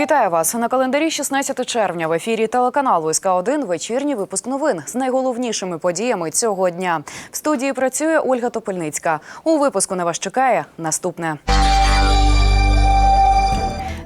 Вітаю вас на календарі 16 червня. В ефірі телеканалу СК 1 вечірній випуск новин з найголовнішими подіями цього дня. В студії працює Ольга Топельницька. У випуску на вас чекає наступне.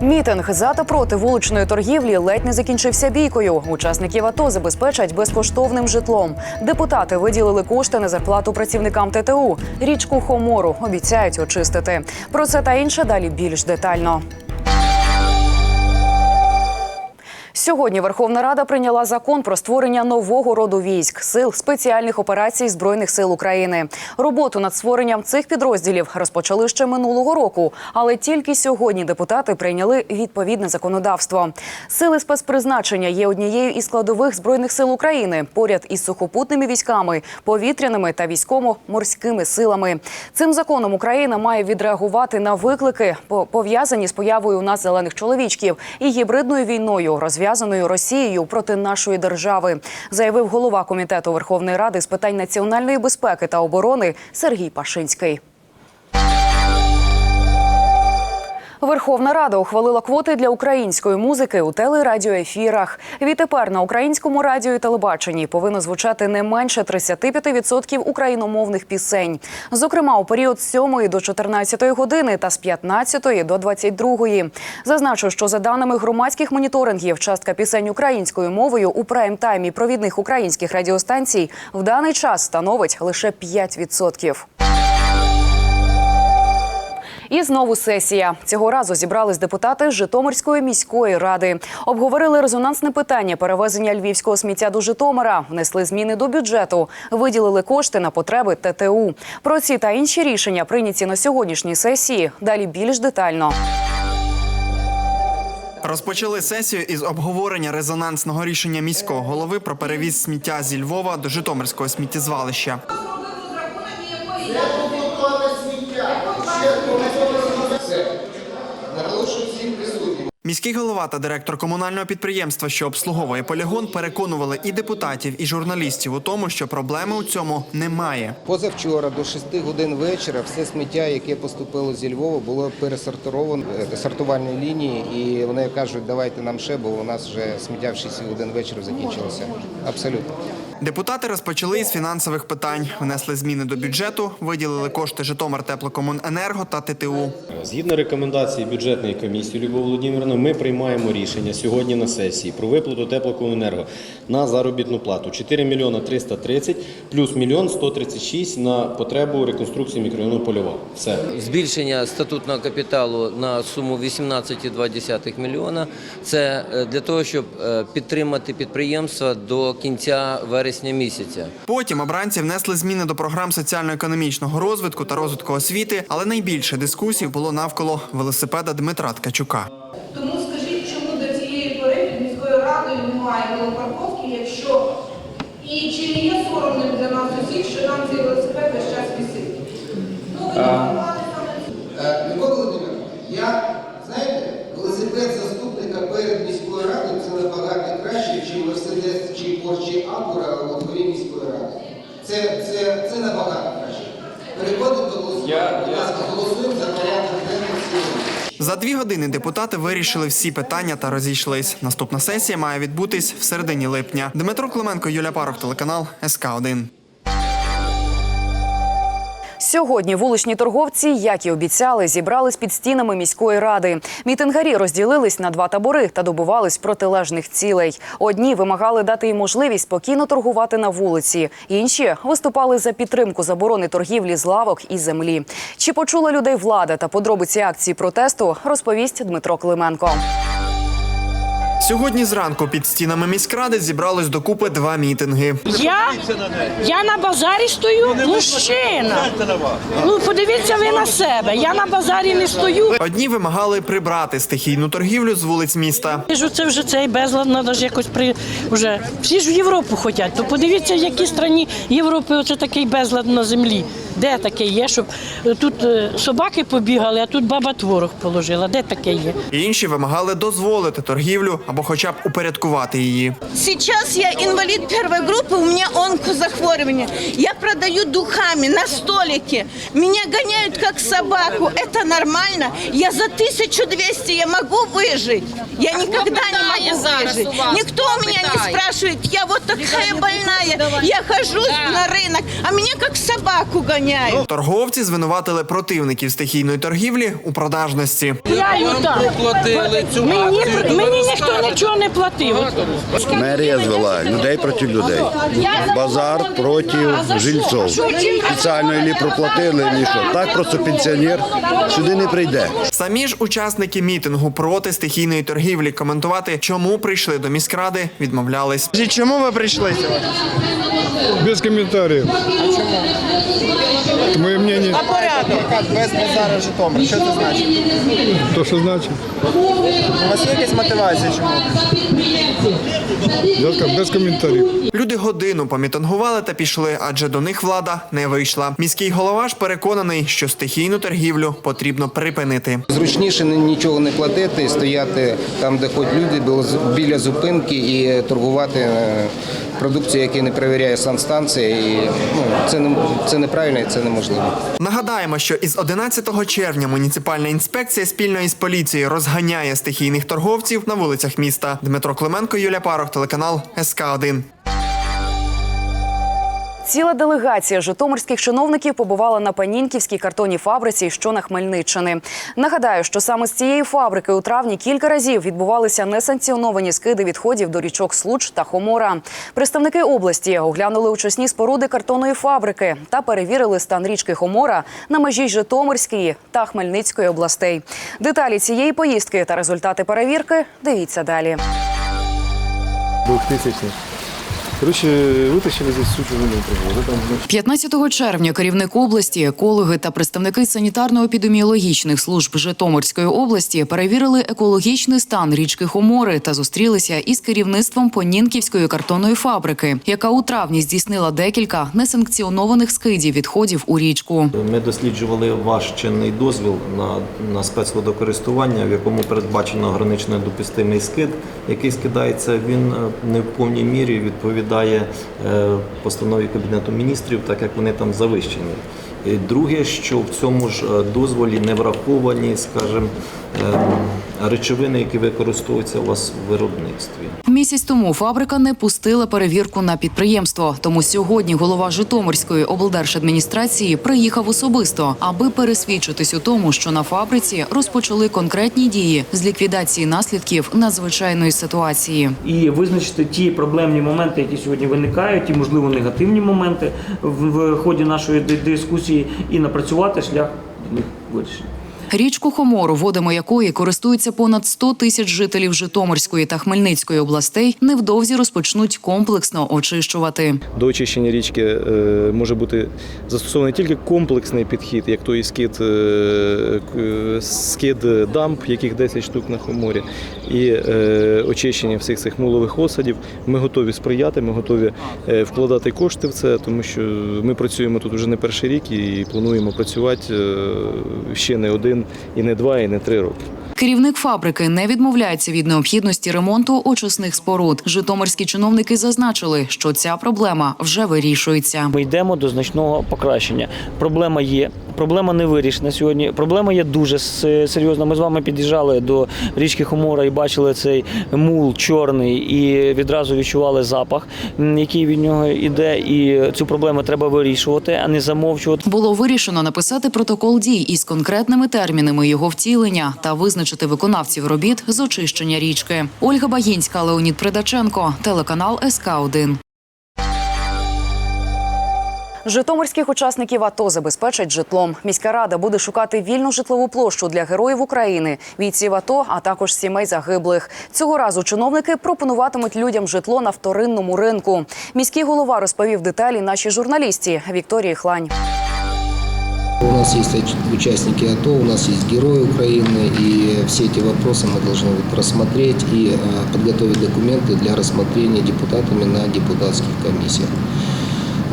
Мітинг за та проти вуличної торгівлі ледь не закінчився бійкою. Учасників АТО забезпечать безкоштовним житлом. Депутати виділили кошти на зарплату працівникам ТТУ. Річку Хомору обіцяють очистити. Про це та інше далі більш детально. Сьогодні Верховна Рада прийняла закон про створення нового роду військ сил спеціальних операцій збройних сил України. Роботу над створенням цих підрозділів розпочали ще минулого року, але тільки сьогодні депутати прийняли відповідне законодавство. Сили спецпризначення є однією із складових збройних сил України поряд із сухопутними військами, повітряними та військово-морськими силами. Цим законом Україна має відреагувати на виклики, по- пов'язані з появою у нас зелених чоловічків і гібридною війною, розв'язаною Росією проти нашої держави, заявив голова комітету Верховної Ради з питань національної безпеки та оборони Сергій Пашинський. Верховна Рада ухвалила квоти для української музики у телерадіоефірах. Відтепер на українському радіо і телебаченні повинно звучати не менше 35% україномовних пісень. Зокрема, у період з 7 до 14 години та з 15 до 22. Зазначу, що за даними громадських моніторингів, частка пісень українською мовою у прайм-таймі провідних українських радіостанцій в даний час становить лише 5%. І знову сесія. Цього разу зібрались депутати Житомирської міської ради. Обговорили резонансне питання перевезення львівського сміття до Житомира, внесли зміни до бюджету, виділили кошти на потреби ТТУ. Про ці та інші рішення прийняті на сьогоднішній сесії. Далі більш детально. Розпочали сесію із обговорення резонансного рішення міського голови про перевіз сміття зі Львова до Житомирського сміттєзвалища. Міський голова та директор комунального підприємства, що обслуговує полігон, переконували і депутатів, і журналістів у тому, що проблеми у цьому немає. Позавчора до 6 годин вечора все сміття, яке поступило зі Львова, було пересортовано е, сортувальні лінії, і вони кажуть, давайте нам ще, бо у нас вже сміття в 6 годин вечора закінчилося. Абсолютно. Депутати розпочали із фінансових питань, внесли зміни до бюджету, виділили кошти Житомир теплокомуненерго та ТТУ. Згідно рекомендацій бюджетної комісії Любов Володимирівна, ми приймаємо рішення сьогодні на сесії про виплату теплокомуненерго на заробітну плату 4 мільйона 330 плюс мільйон 136 на потребу реконструкції мікрорайону Польова. Все. збільшення статутного капіталу на суму 18,2 мільйона. Це е, для того, щоб е, підтримати підприємства до кінця вересня місяця. Потім обранці внесли зміни до програм соціально-економічного розвитку та розвитку освіти, але найбільше дискусій було навколо велосипеда Дмитра Ткачука. Тому скажіть, чому до цієї пори під міською радою немає велопарковки, якщо і чи не є соромним для нас усіх, що нам цей велосипед весь час висить? Ну, ви інформували саме Е, Микола Володимирович, я, знаєте, велосипед заступника перед міською радою це набагато краще, ніж Чи Акура у дворі міської ради. Це, це, це набагато краще. Переходимо до голосування. Будь ласка, голосуємо за порядок денний сьогодні. За дві години депутати вирішили всі питання та розійшлись. Наступна сесія має відбутись в середині липня. Дмитро Клименко, Юля Парох, телеканал СК 1 Сьогодні вуличні торговці, як і обіцяли, зібрались під стінами міської ради. Мітингарі розділились на два табори та добувались протилежних цілей. Одні вимагали дати їм можливість спокійно торгувати на вулиці. Інші виступали за підтримку заборони торгівлі з лавок і землі. Чи почула людей влада та подробиці акції протесту, розповість Дмитро Клименко. Сьогодні зранку під стінами міськради зібрались докупи два мітинги. Я, я на базарі стою, мужчина. Ну подивіться ви на себе. Я на базарі не стою. Одні вимагали прибрати стихійну торгівлю з вулиць міста. Це вже цей безлад треба ж якось при вже всі ж в Європу хочуть. То подивіться, в якій країні Європи оце такий безлад на землі. Де таке є, щоб е, тут е, собаки побігали, а тут баба творог положила. Де таке є? Інші вимагали дозволити торгівлю або хоча б упорядкувати її. Сейчас я инвалид первой группы, у меня онкоз захворювання. Я продаю духами на столике. Меня гоняют как собаку. Это нормально? Я за 1200 я могу выжить? Я никогда не могу выжить. Никто у меня не спрашивает. Я вот такая больная. Я хожу на рынок, а меня как собаку гоняют. Торговці звинуватили противників стихійної торгівлі у продажності. Я так. Мені, мені ніхто нічого не платив. Мерія звела людей проти людей. Базар проти жильців. Спеціально ілі проплатили, ні що. Так просто пенсіонер сюди не прийде. Самі ж учасники мітингу проти стихійної торгівлі коментувати, чому прийшли до міськради, відмовлялись. Чому ви прийшли сьогодні? Без комментариев. Это мое мнение. Без базара Житомир. Що це значить? То, что значит. У вас є якась мотивація? Чому? Я без комментариев. Люди годину помітингували та пішли, адже до них влада не вийшла. Міський голова ж переконаний, що стихійну торгівлю потрібно припинити. Зручніше нічого не платити, стояти там, де ходять люди, біля- біля зупинки і торгувати е, продукцією, яку не перевіряє санстанція. І, ну, це, не, це неправильно і це неможливо. Нагадаємо, що із 11 червня муніципальна інспекція спільно із поліцією розганяє стихійних торговців на вулицях міста. Дмитро Клименко, Юля Парох, телеканал СК 1 Ціла делегація житомирських чиновників побувала на Панінківській картонній фабриці, що на Хмельниччини. Нагадаю, що саме з цієї фабрики у травні кілька разів відбувалися несанкціоновані скиди відходів до річок Случ та Хомора. Представники області оглянули очисні споруди картонної фабрики та перевірили стан річки Хомора на межі Житомирської та Хмельницької областей. Деталі цієї поїздки та результати перевірки дивіться далі. 2000 Короче, вытащили здесь сучу воду. Вот там, 15 червня керівник області, екологи та представники санітарно-епідеміологічних служб Житомирської області перевірили екологічний стан річки Хомори та зустрілися із керівництвом Понінківської картонної фабрики, яка у травні здійснила декілька несанкціонованих скидів відходів у річку. Ми досліджували ваш чинний дозвіл на, на спецводокористування, в якому передбачено гранично допустимий скид, який скидається. Він е, не в повній мірі відповідає е, постанові Кабінету міністрів, так як вони там завищені. І Друге, що в цьому ж е, дозволі не враховані, скажімо, е, речовини, які використовуються у вас в виробництві. Місяць тому фабрика не пустила перевірку на підприємство. Тому сьогодні голова Житомирської облдержадміністрації приїхав особисто, аби пересвідчитись у тому, що на фабриці розпочали конкретні дії з ліквідації наслідків надзвичайної ситуації. і визначити ті проблемні моменти, які сьогодні виникають, і можливо негативні моменти в, ході нашої дискусії, і напрацювати шлях до них вирішення. Річку Хомору, водами якої користуються понад 100 тисяч жителів Житомирської та Хмельницької областей, невдовзі розпочнуть комплексно очищувати. До очищення річки е, може бути застосований тільки комплексний підхід, як той скид, е, к- скид дамб, яких 10 штук на Хоморі, і е, очищення всіх цих мулових осадів. Ми готові сприяти, ми готові е, вкладати кошти в це, тому що ми працюємо тут вже не перший рік і плануємо працювати е, ще не один, і не два, і не три роки. Керівник фабрики не відмовляється від необхідності ремонту очисних споруд. Житомирські чиновники зазначили, що ця проблема вже вирішується. Ми йдемо до значного покращення. Проблема є. Проблема не вирішена сьогодні. Проблема є дуже серйозна. Ми з вами під'їжджали до річки Хомора і бачили цей мул чорний, і відразу відчували запах, який від нього йде. І цю проблему треба вирішувати, а не замовчувати. Було вирішено написати протокол дій із конкретними термінами його втілення та визначити виконавців робіт з очищення річки. Ольга Багінська, Леонід Придаченко, телеканал СК 1 Житомирських учасників АТО забезпечать житлом. Міська рада буде шукати вільну житлову площу для героїв України, бійців АТО, а також сімей загиблих. Цього разу чиновники пропонуватимуть людям житло на вторинному ринку. Міський голова розповів деталі нашій журналісті Вікторії Хлань. У нас есть участники АТО, у нас есть герои Украины, и все эти вопросы мы должны вот рассмотреть и э, подготовить документы для рассмотрения депутатами на депутатских комиссиях.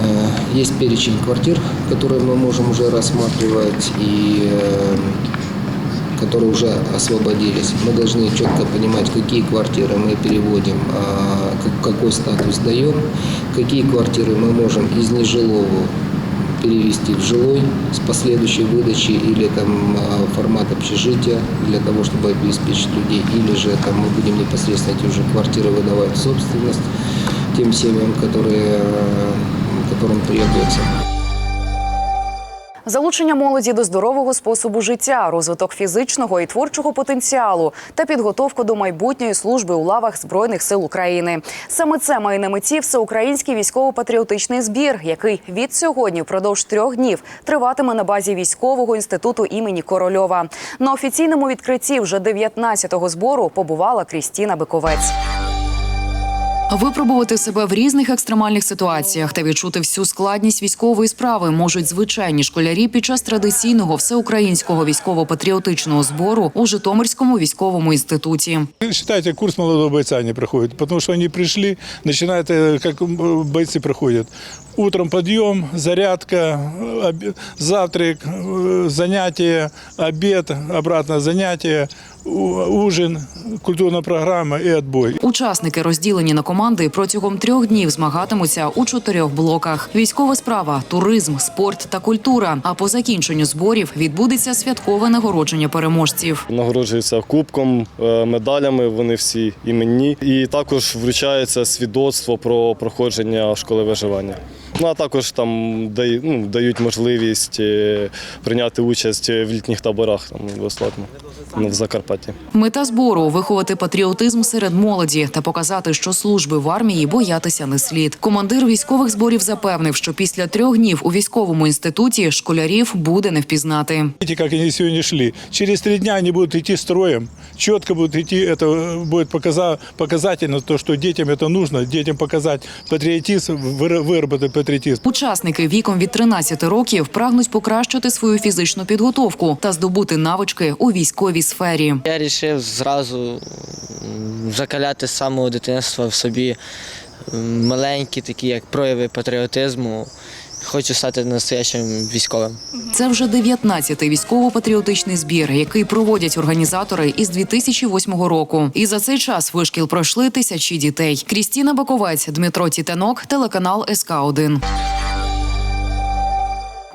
Э, Есть перечень квартир, которые мы можем уже рассматривать, и э, которые уже освободились. Мы должны четко понимать, какие квартиры мы переводим, как- какой статус даем, какие квартиры мы можем из нежилого перевести в жилой с последующей выдачей или там а, формат общежития для того, чтобы обеспечить людей, или же там мы будем непосредственно эти уже квартиры выдавать в собственность тем семьям, которые, э, которым требуется. Залучення молоді до здорового способу життя, розвиток фізичного і творчого потенціалу та підготовку до майбутньої служби у лавах збройних сил України. Саме це має на меті всеукраїнський військово-патріотичний збір, який від сьогодні впродовж трьох днів триватиме на базі військового інституту імені Корольова. На офіційному відкритті вже 19-го збору побувала Крістіна Биковець. Випробувати себе в різних екстремальних ситуаціях та відчути всю складність військової справи можуть звичайні школярі під час традиційного всеукраїнського військово-патріотичного збору у Житомирському військовому інституті. Вважайте, курс молодого бойця не проходить, тому що вони прийшли, починаєте, як бойці м, бойцы проходят. Утром подъем, зарядка, завтрак, э, занятия, обед, обратно занятия, у- ужин, культурная программа и отбой. Учасники розділені на команди протягом трьох днів змагатимуться у чотирьох блоках: військова справа, туризм, спорт та культура. А по закінченню зборів відбудеться святкове нагородження переможців. Нагороджуються кубком, е, медалями, вони всі іменні. І також вручається свідоцтво про проходження школи виживання. Ну а також там дай- ну, дають можливість е, прийняти участь в літніх таборах там безплатно в Закарпатті. Мета збору виховати патріотизм серед молоді та показати, що служби в армії боятися не слід. Командир військових зборів запевнив, що після трьох днів у військовому інституті школярів буде не впізнати. Видите, как они сегодня шли. Через три дня они будут идти строем, четко будут идти, это э, будет показа- показательно, то, что детям это нужно, детям показать патриотизм, выра- выработать патриотизм. Учасники віком від 13 років прагнуть покращити свою фізичну підготовку та здобути навички у військовій сфері. Я вирішив зразу закаляти з самого дитинства в собі маленькі такі як прояви патріотизму. Хочу стати настоящим військовим. Це вже 19-й військово-патріотичний збір, який проводять організатори із 2008 року. І за цей час вишкіл пройшли тисячі дітей. Крістіна Баковець, Дмитро Тітанок, телеканал СК 1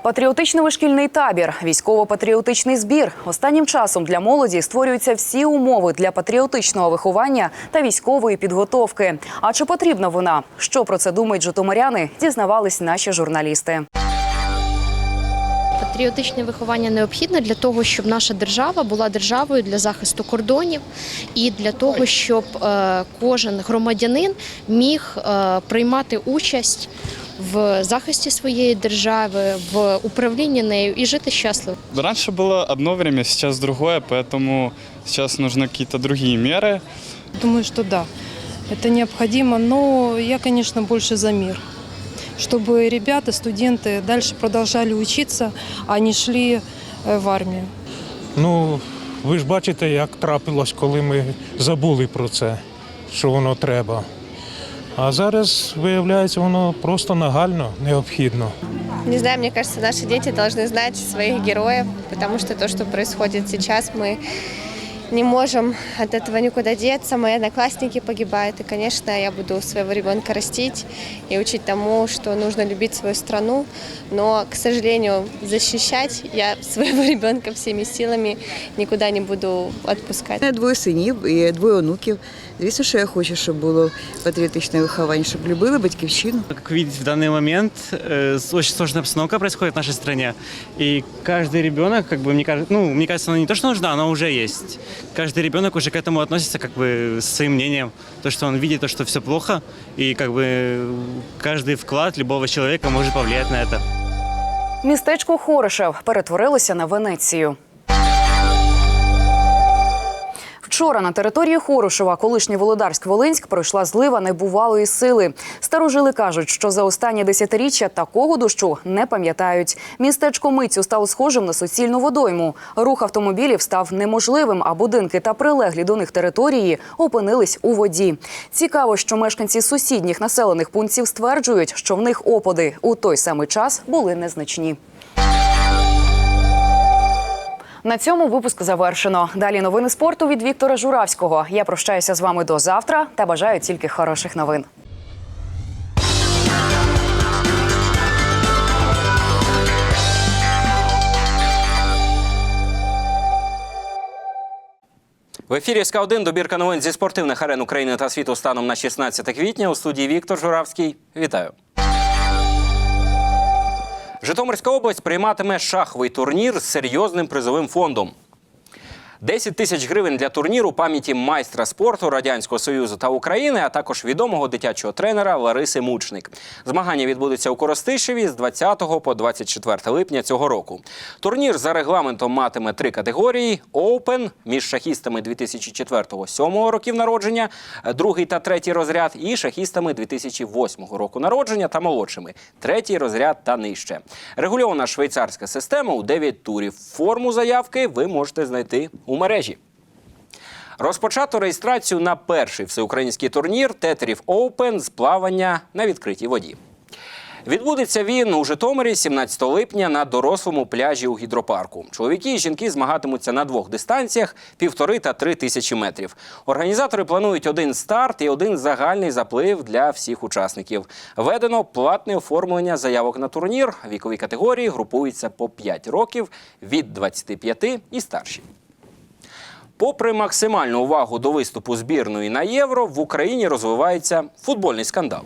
Патріотичний вишкільний табір, військово-патріотичний збір. Останнім часом для молоді створюються всі умови для патріотичного виховання та військової підготовки. А чи потрібна вона? Що про це думають житомиряни? Дізнавались наші журналісти. Патріотичне виховання необхідне для того, щоб наша держава була державою для захисту кордонів і для того, щоб е, кожен громадянин міг е, приймати участь в захисті своєї держави, в управлінні нею і жити щасливо. Раньше было одно время, сейчас другое, поэтому сейчас нужны какие-то другие меры. Думаю, что да, это необходимо, но я, конечно, больше за мир. Чтобы ребята, студенты дальше продолжали учиться, а не шли э, в армию. Ну, ви ж бачите, як трапилось, коли ми забули про це, що воно треба. А зараз, виявляється, воно просто нагально необхідно. Не знаю, мне кажется, наши дети должны знать своих героев, потому что то, что происходит сейчас, мы не можем от этого никуда деться. Мои одноклассники погибают, и, конечно, я буду своего ребенка растить и учить тому, что нужно любить свою страну, но, к сожалению, защищать я своего ребенка всеми силами никуда не буду отпускать. У мене двоє синів і двоє онуків. Звісно, що я хочу, щоб було патріотичне виховання, щоб любили батьківщину. Как видите, в данный момент э, с- очень сложная обстановка происходит в нашей стране. И каждый ребенок, как бы, мне кажется, ну, мне кажется, оно не то, что нужна, оно уже есть. Каждый ребенок уже к этому относится как бы с своим мнением. То, что он видит, то, что все плохо, и как бы каждый вклад любого человека может повлиять на это. Містечко Хорошев перетворилося на Венецію. Вчора на території Хорошева, колишній Володарськ-Волинськ, пройшла злива небувалої сили. Старожили кажуть, що за останні десятиріччя такого дощу не пам'ятають. Містечко миттю стало схожим на суцільну водойму. Рух автомобілів став неможливим, а будинки та прилеглі до них території опинились у воді. Цікаво, що мешканці сусідніх населених пунктів стверджують, що в них опади у той самий час були незначні. На цьому випуск завершено. Далі новини спорту від Віктора Журавського. Я прощаюся з вами до завтра та бажаю тільки хороших новин. В ефірі СК 1 добірка новин зі спортивних арен України та світу станом на 16 квітня. У студії Віктор Журавський. Вітаю. Житомирська область прийматиме шаховий турнір з серйозним призовим фондом. 10 тисяч гривень для турніру пам'яті майстра спорту Радянського Союзу та України, а також відомого дитячого тренера Лариси Мучник. Змагання відбудуться у Коростишеві з 20 по 24 липня цього року. Турнір за регламентом матиме три категорії: Open між шахістами 2004-2007 років народження, другий та третій розряд, і шахістами 2008 року народження та молодшими, третій розряд та нижче. Регульована швейцарська система у 9 турів. Форму заявки ви можете знайти у мережі. Розпочато реєстрацію на перший всеукраїнський турнір Тетерів Оупен з плавання на відкритій воді. Відбудеться він у Житомирі 17 липня на дорослому пляжі у гідропарку. Чоловіки і жінки змагатимуться на двох дистанціях півтори та три тисячі метрів. Організатори планують один старт і один загальний заплив для всіх учасників. Введено платне оформлення заявок на турнір. Вікові категорії групуються по 5 років від 25 і старші. Попри максимальну увагу до виступу збірної на євро, в Україні розвивається футбольний скандал.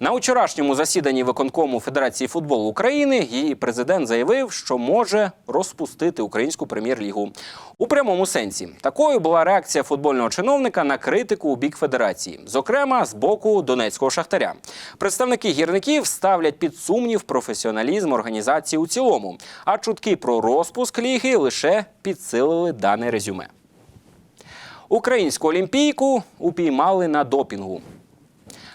На вчорашньому засіданні виконкому Федерації футболу України її президент заявив, що може розпустити українську прем'єр-лігу. У прямому сенсі такою була реакція футбольного чиновника на критику у бік федерації, зокрема з боку донецького шахтаря. Представники гірників ставлять під сумнів професіоналізм організації у цілому, а чутки про розпуск ліги лише підсилили дане резюме. Українську олімпійку упіймали на допінгу.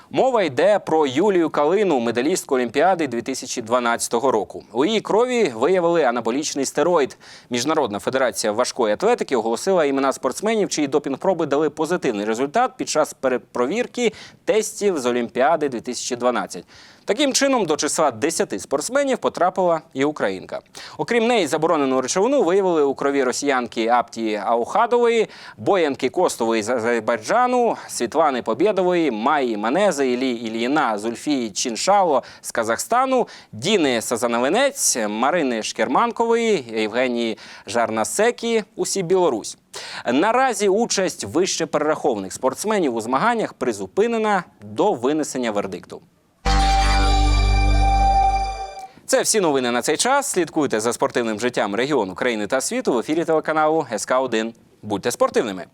Мова йде про Юлію Калину, медалістку Олімпіади 2012 року. У її крові виявили анаболічний стероїд. Міжнародна федерація важкої атлетики оголосила імена спортсменів, чиї допінг-проби дали позитивний результат під час перепровірки тестів з Олімпіади 2012. Таким чином, до числа 10 спортсменів потрапила і українка. Окрім неї, заборонену речовину виявили у крові росіянки Аптії Аухадової, Боянки Костової з Азербайджану, Світлани Побєдової, Майї Манези, Ілі Ільїна, Зульфії Чіншало з Казахстану, Діни Сазановинець, Марини Шкерманкової, Євгенії Жарнасекі, усі Білорусь. Наразі участь вище перерахованих спортсменів у змаганнях призупинена до винесення вердикту. Це всі новини на цей час. Слідкуйте за спортивним життям регіону, країни та світу в ефірі телеканалу СК 1 Будьте спортивними.